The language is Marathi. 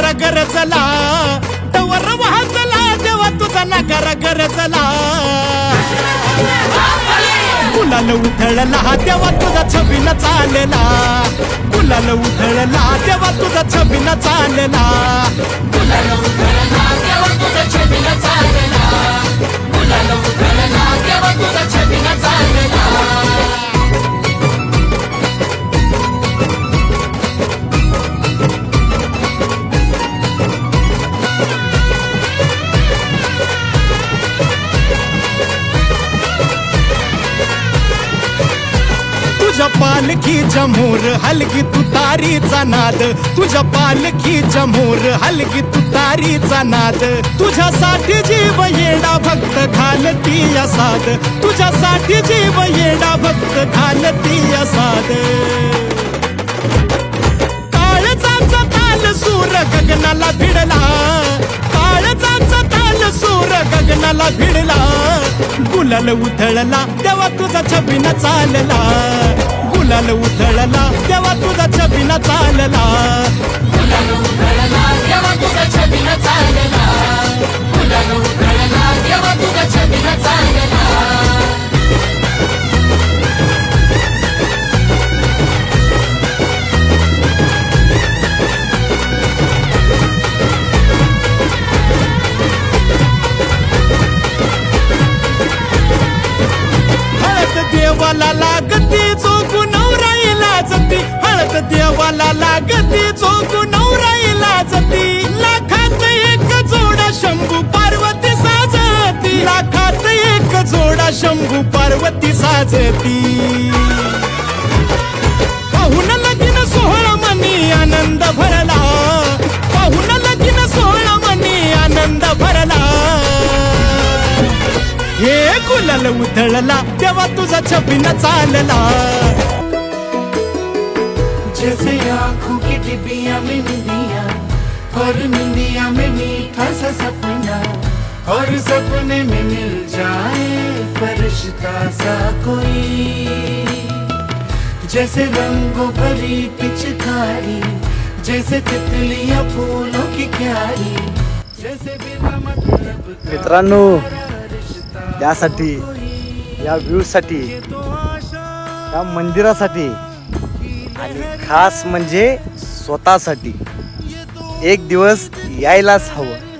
उधळला तवर वाचला देवा तुझा नगर गर चला. गुलाल उधळला देवा तुझा छबीन चालला. गुलाल उधळला देवा तुझा छबीन चालला. तुझ्या पालखीच्या मोर हलकी तुतारीचा नाद. तुझ्या पालखीच्या मोर हलकी तुतारीचा नाद. तुझ्यासाठी जीव येडा भक्त घालती साद. तुझ्यासाठी जीव येडा भक्त घालती साद. काळजाचा ताल सूर गगनाला भिडला. काळजाचा ताल सूर गगनाला भिडला. गुलाल उथळला तेव्हा तुझा छबिना चालला. गुलाल उधळला तेव्हा तुझा शंभू पार्वती साजती. पाहून लगीन सोहळा मनी आनंद भरला. पाहून लगीन सोहळा मनी आनंद भरला. हे गुलाल उधळला तेव्हा तुझा छबिन चालला. जैसे आंखों की डिबिया में मिलिया और मिलिया में मीठा सा सपना. और सपने में मिल जाए. फरिश्ता सा कोई। जैसे रंगों भरी पिचकारी जैसे तितलियां फूलों की क्यारी जैसे बिना मतलब मित्रांनो रिश्ता त्यासाठी या व्ह्यूसाठी या मंदिरासाठी आणि खास म्हणजे स्वतःसाठी एक दिवस यायलाच हवं.